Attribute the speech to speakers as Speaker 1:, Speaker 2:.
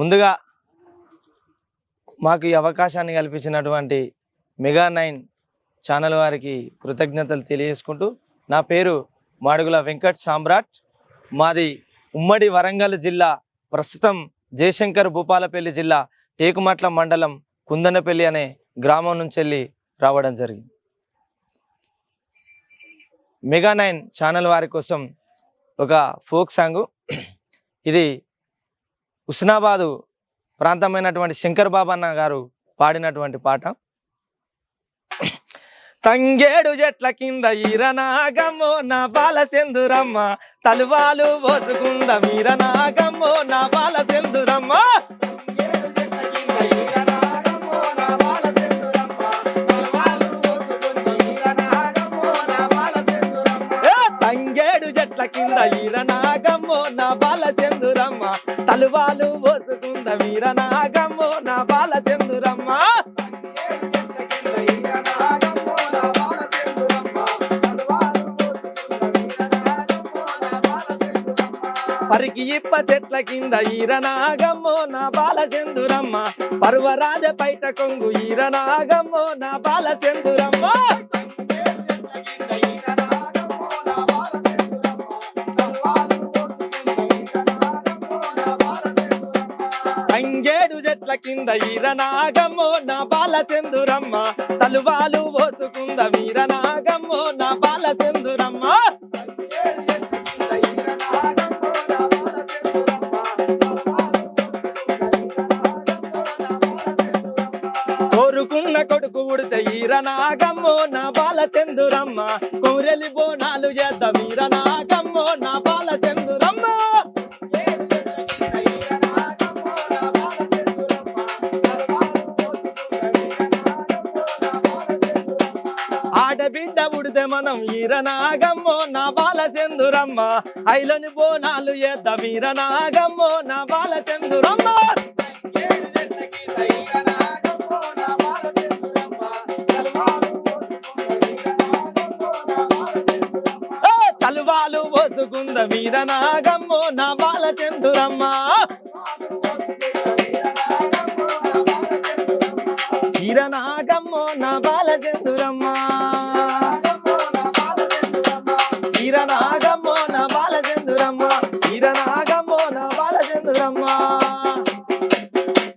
Speaker 1: ముందుగా మాకు ఈ అవకాశాన్ని కల్పించినటువంటి మెగా నైన్ ఛానల్ వారికి కృతజ్ఞతలు తెలియజేసుకుంటూ నా పేరు మాడుగుల వెంకట్ సామ్రాట్. మాది ఉమ్మడి వరంగల్ జిల్లా ప్రస్తుతం జయశంకర్ భూపాలపల్లి జిల్లా టేకుమట్ల మండలం కుందనపల్లి అనే గ్రామం నుంచి వెళ్ళి రావడం జరిగింది. మెగా నైన్ ఛానల్ వారి కోసం ఒక ఫోక్ సాంగు. ఇది హుస్నాబాదు ప్రాంతమైనటువంటి శంకర్ బాబన్న గారు పాడినటువంటి పాట. తంగేడు చెట్ల కింద ఈరనాగమ్మో నా బాల సెందురమ్మ తలువాలు పోసుకుంద మీరనాగమ్మో నా బాల సెందురమ్మ. తంగేడు చెట్ల కింద ఈరనాగమ్మో నా తలువాలు పోసుకుంద మీరనాగమ్మో నా బాల చందురమ్మ పరికి ఇప్ప చెట్ల కింద ఈరనాగమ్మో నా బాల చందురమ్మ పర్వరాజ పైట కొంగు ఈరనాగమ్మో నా బాల చందురమ్మ చెట్ల కింద ఈరనాగమ్మో నా బాల చందురమ్మ. తలువాలు పోసుకుంద వీరనాగమ్మో నా బాల చందురమ్మ. కోరుకున్న కొడుకు ఉడితే ఈరనాగమ్మో నా బాల చందురమ్మ. కోరెలి బోనాలు చేద్దాం ఈరనాగమ్మో నా ఆడబిడ్డ ఉడితే మనం ఈరనాగమ్మో నా బాల చందురమ్మ ఐలని బోనాలు చేద్దాం ఈరనాగమ్మో నా బాల చందురమ్మ తలువాలు వదుకుంద వీరనాగమ్మో నా బాల చందురమ్మ వీరనాగమ్మో నా బాల